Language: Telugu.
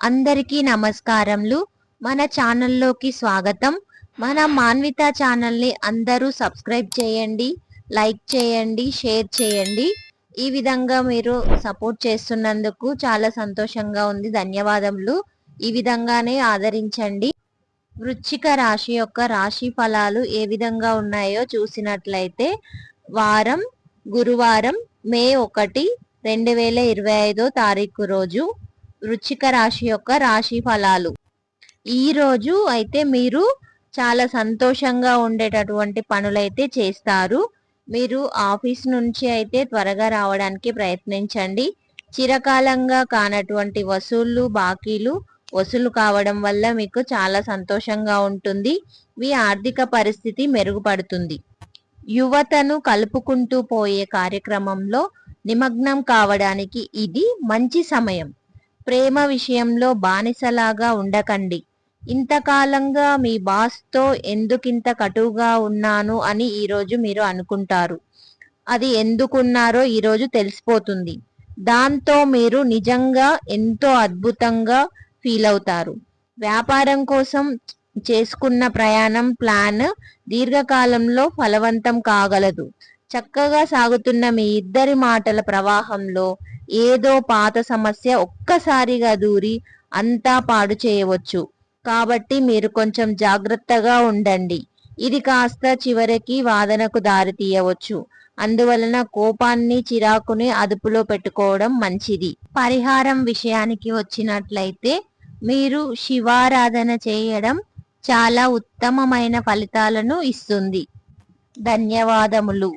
అందరికీ నమస్కారములు. మన ఛానల్లోకి స్వాగతం. మన మాన్విత ఛానల్ని అందరూ సబ్స్క్రైబ్ చేయండి లైక్ చేయండి షేర్ చేయండి. ఈ విధంగా మీరు సపోర్ట్ చేస్తున్నందుకు చాలా సంతోషంగా ఉంది. ధన్యవాదములు. ఈ విధంగానే ఆదరించండి. వృచ్చిక రాశి యొక్క రాశి ఫలాలు ఏ విధంగా ఉన్నాయో చూసినట్లయితే వారం గురువారం మే ఒకటి రెండు వేల ఇరవై ఐదో తారీఖు రోజు రుచిక రాశి యొక్క రాశి ఫలాలు. ఈ రోజు అయితే మీరు చాలా సంతోషంగా ఉండేటటువంటి పనులైతే చేస్తారు. మీరు ఆఫీస్ నుంచి అయితే త్వరగా రావడానికి ప్రయత్నించండి. చిరకాలంగా కానటువంటి వసూళ్ళు బాకీలు వసూలు కావడం వల్ల మీకు చాలా సంతోషంగా ఉంటుంది. మీ ఆర్థిక పరిస్థితి మెరుగుపడుతుంది. యువతను కలుపుకుంటూ పోయే కార్యక్రమంలో నిమగ్నం కావడానికి ఇది మంచి సమయం. ప్రేమ విషయంలో బానిసలాగా ఉండకండి. ఇంతకాలంగా మీ బాస్తో ఎందుకింత కటువుగా ఉన్నాను అని ఈరోజు మీరు అనుకుంటారు. అది ఎందుకున్నారో ఈరోజు తెలిసిపోతుంది. దాంతో మీరు నిజంగా ఎంతో అద్భుతంగా ఫీల్ అవుతారు. వ్యాపారం కోసం చేసుకున్న ప్రయాణం ప్లాన్ దీర్ఘకాలంలో ఫలవంతం కాగలదు. చక్కగా సాగుతున్న మీ ఇద్దరి మాటల ప్రవాహంలో ఏదో పాత సమస్య ఒక్కసారిగా దూరి అంతా పాడు చేయవచ్చు. కాబట్టి మీరు కొంచెం జాగ్రత్తగా ఉండండి. ఇది కాస్త చివరికి వాదనకు దారి తీయవచ్చు. అందువలన కోపాన్ని చిరాకుని అదుపులో పెట్టుకోవడం మంచిది. పరిహారం విషయానికి వచ్చినట్లయితే మీరు శివారాధన చేయడం చాలా ఉత్తమమైన ఫలితాలను ఇస్తుంది. ధన్యవాదములు.